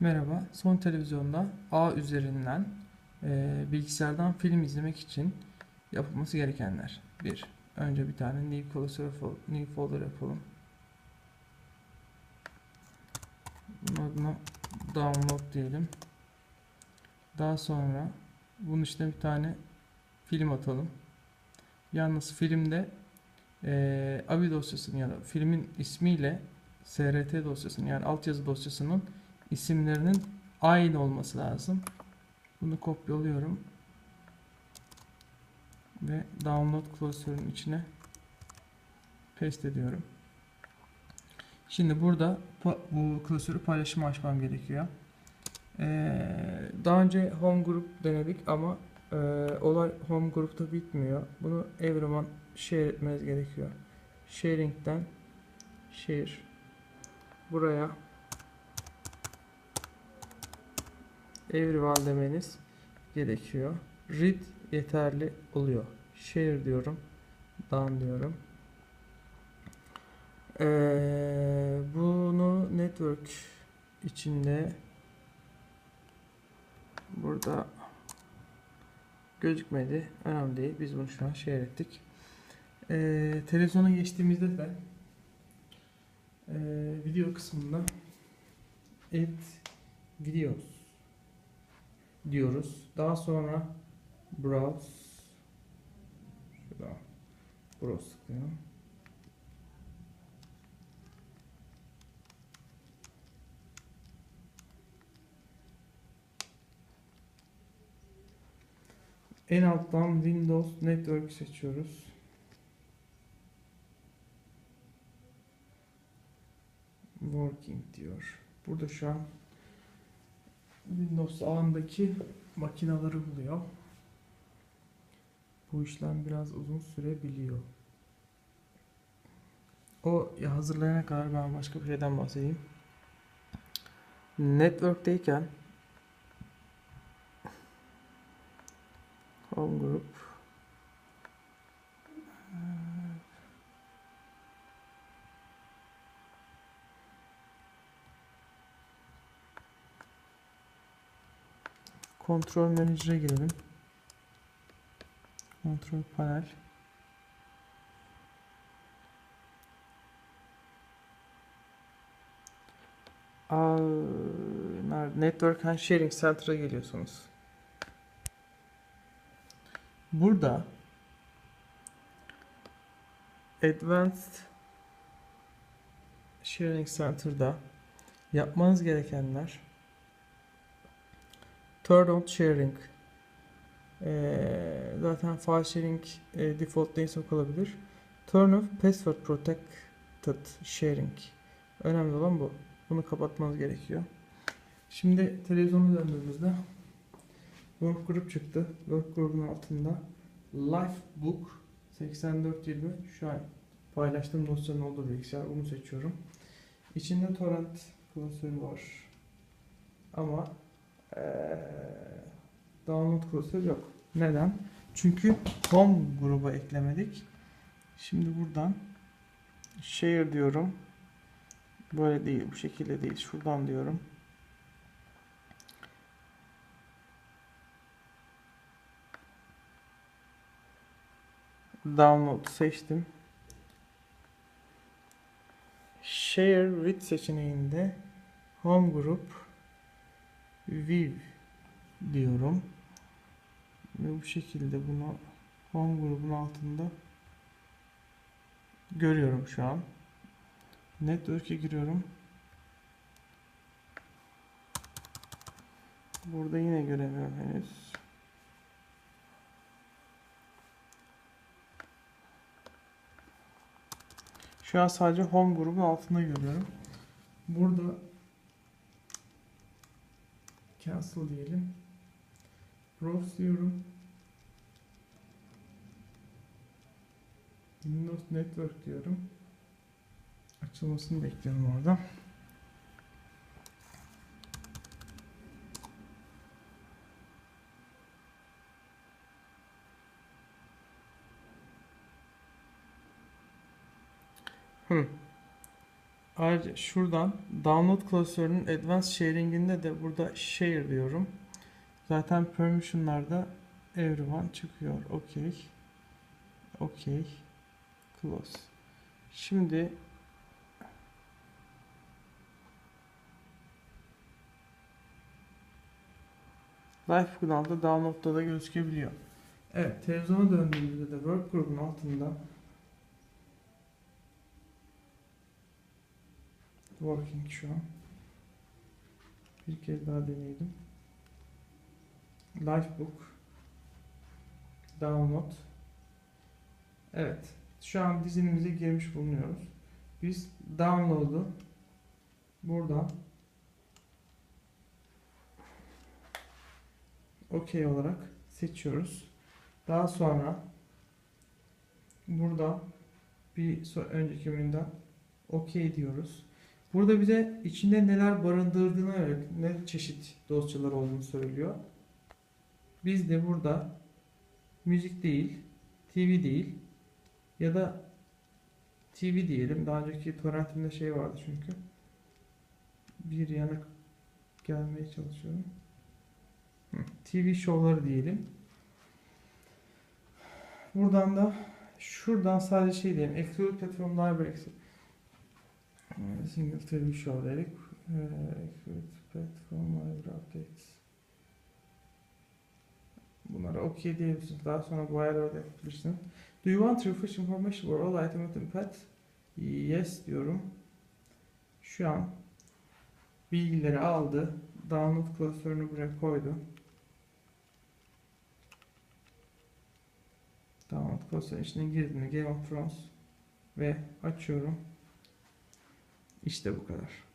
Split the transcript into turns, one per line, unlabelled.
Merhaba, son televizyonda ağ üzerinden e, bilgisayardan film izlemek için yapılması gerekenler. 1. Önce bir tane new folder, new folder yapalım. Bunun adına download diyelim. Daha sonra bunun içine bir tane film atalım. Yalnız filmde e, AVI dosyasını ya da filmin ismiyle SRT dosyasının yani altyazı dosyasının isimlerinin aynı olması lazım. Bunu kopyalıyorum. Ve download klasörün içine paste ediyorum. Şimdi burada bu klasörü paylaşımı açmam gerekiyor. Ee, daha önce home group denedik ama e, olay home group'ta bitmiyor. Bunu everyone share etmeniz gerekiyor. Sharing'den share buraya everyone demeniz gerekiyor. Read yeterli oluyor. Share diyorum. Done diyorum. Ee, bunu network içinde burada gözükmedi. Önemli değil. Biz bunu şu an share ettik. Ee, televizyona geçtiğimizde de e, video kısmında add videos diyoruz. Daha sonra browse şurada browse tıklayalım. En alttan Windows Network seçiyoruz. Working diyor. Burada şu an Windows ağındaki makinaları buluyor. Bu işlem biraz uzun sürebiliyor. O hazırlayana kadar ben başka bir şeyden bahsedeyim. Network'teyken Home Group Kontrol Manager'a girelim. Kontrol panel. Network and Sharing Center'a geliyorsunuz. Burada Advanced Sharing Center'da yapmanız gerekenler Turn on sharing. Ee, zaten file sharing e, default neyse kalabilir. Turn off password protected sharing. Önemli olan bu. Bunu kapatmanız gerekiyor. Şimdi televizyonu döndüğümüzde work group çıktı. Work group'un altında Lifebook 8420 şu an paylaştığım dosyanın olduğu bilgisayar. Onu seçiyorum. İçinde torrent klasörü var. Ama download klasörü yok. Neden? Çünkü home gruba eklemedik. Şimdi buradan share diyorum. Böyle değil, bu şekilde değil. Şuradan diyorum. Download seçtim. Share with seçeneğinde home group view diyorum. Ve bu şekilde bunu home grubun altında görüyorum şu an. Network'e giriyorum. Burada yine göremiyorum henüz. Şu an sadece home grubun altında görüyorum. Burada cancel diyelim. Browse diyorum. Windows Network diyorum. Açılmasını bekliyorum orada. Hmm. Ayrıca şuradan download klasörünün advanced sharing'inde de burada share diyorum. Zaten permission'larda everyone çıkıyor. Okey. Okey. Close. Şimdi Live kanalda download'da da gözükebiliyor. Evet, televizyona döndüğümüzde de workgroup'un altında working şu an. Bir kez daha deneyelim. Lifebook download Evet. Şu an dizinimize girmiş bulunuyoruz. Biz download'u buradan OK olarak seçiyoruz. Daha sonra burada bir önceki menüden OK diyoruz. Burada bize içinde neler barındırdığına göre ne çeşit dosyalar olduğunu söylüyor. Biz de burada müzik değil, TV değil ya da TV diyelim. Daha önceki torrentimde şey vardı çünkü. Bir yana gelmeye çalışıyorum. TV şovları diyelim. Buradan da şuradan sadece şey diyelim. Exclude Platform Library Single TV show dedik. Ee, Exclude Platform Library Updates. Bunlara OK diyebilirsiniz. Daha sonra bu ayarları yapabilirsiniz. Do you want refresh information for all items in path? Yes diyorum. Şu an bilgileri aldı. Download klasörünü buraya koydu. Download klasörün içine girdiğimde Game of Thrones ve açıyorum. İşte bu kadar.